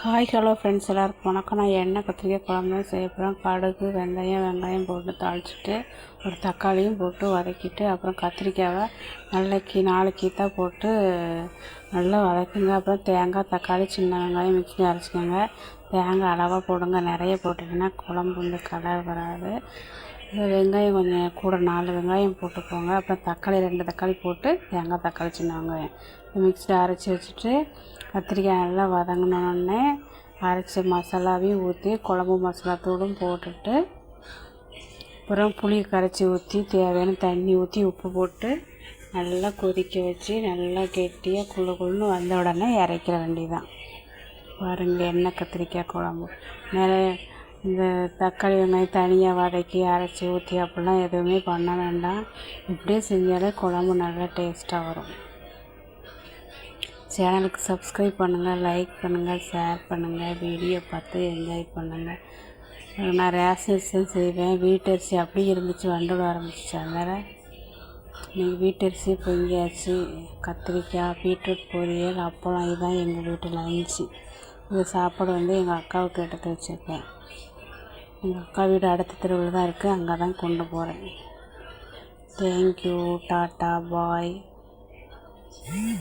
Hi hello friends எல்லாருக்கும் வணக்கம். நான் எண்ணெய் கத்திரிக்காய் குழம்பு செய்ய போகிறேன் கடுகு வெந்தயம் வெங்காயம் போட்டு தாளிச்சிட்டு ஒரு தக்காளியும் போட்டு வதக்கிட்டு அப்புறம் கத்திரிக்காவை நல்ல கீ தான் போட்டு நல்லா வதக்குங்க. அப்புறம் தேங்காய் தக்காளி சின்ன வெங்காயம் மிக்ஸி அரைச்சிக்கோங்க. தேங்காய் அளவாக போடுங்க. நிறைய போட்டிங்கன்னா குழம்பு வந்து கலர் வராது. வெங்காயம் கொஞ்சம் கூட நாலு வெங்காயம் போட்டுக்கோங்க. அப்புறம் தக்காளி ரெண்டு தக்காளி போட்டு தேங்காய் தக்காளி சின்ன வெங்காயம். மிக்ஸியில் அரைச்சி வச்சுட்டு கத்திரிக்காய் நல்லா வதங்கினோடனே அரைச்ச மசாலாவையும் ஊற்றி குழம்பு மசாலா போட்டுட்டு அப்புறம் புளி கரைச்சி ஊற்றி தேவையான தண்ணி ஊற்றி உப்பு போட்டு நல்லா கொதிக்க வச்சு நல்லா கெட்டியாக குழு குழுன்னு வந்த உடனே இறக்கிற வேண்டியதான் பாருங்கள் எண்ணெய் கத்திரிக்காய் குழம்பு. நிறைய இந்த தக்காளி வெங்காயம் தனியாக வதக்கி அரைச்சி ஊற்றி அப்படிலாம் எதுவுமே பண்ண வேண்டாம். இப்படியே செஞ்சாலே குழம்பு நல்லா டேஸ்ட்டாக வரும். சேனலுக்கு சப்ஸ்கிரைப் பண்ணுங்கள் லைக் பண்ணுங்கள் ஷேர் பண்ணுங்கள் வீடியோ பார்த்து என்ஜாய் பண்ணுங்கள் நான் ரேஷன் செய்வேன் வீட்டரிசி அப்படியே இருந்துச்சு வண்டுட ஆரம்பிச்சிச்சு அதனால் இன்றைக்கி வீட்டரிசி பொங்கியாச்சு கத்திரிக்காய் பீட்ரூட் பொரியல் அப்பளம் இதுதான் எங்கள் வீட்டில் லன்ச்சு இந்த சாப்பாடு வந்து எங்கள் அக்காவுக்கு எடுத்து வச்சுருக்கேன். எங்கள் அக்கா வீடு அடுத்த தெருவில் தான் இருக்குது அங்கே தான் கொண்டு போகிறேன் தேங்க்யூ டாட்டா பாய்.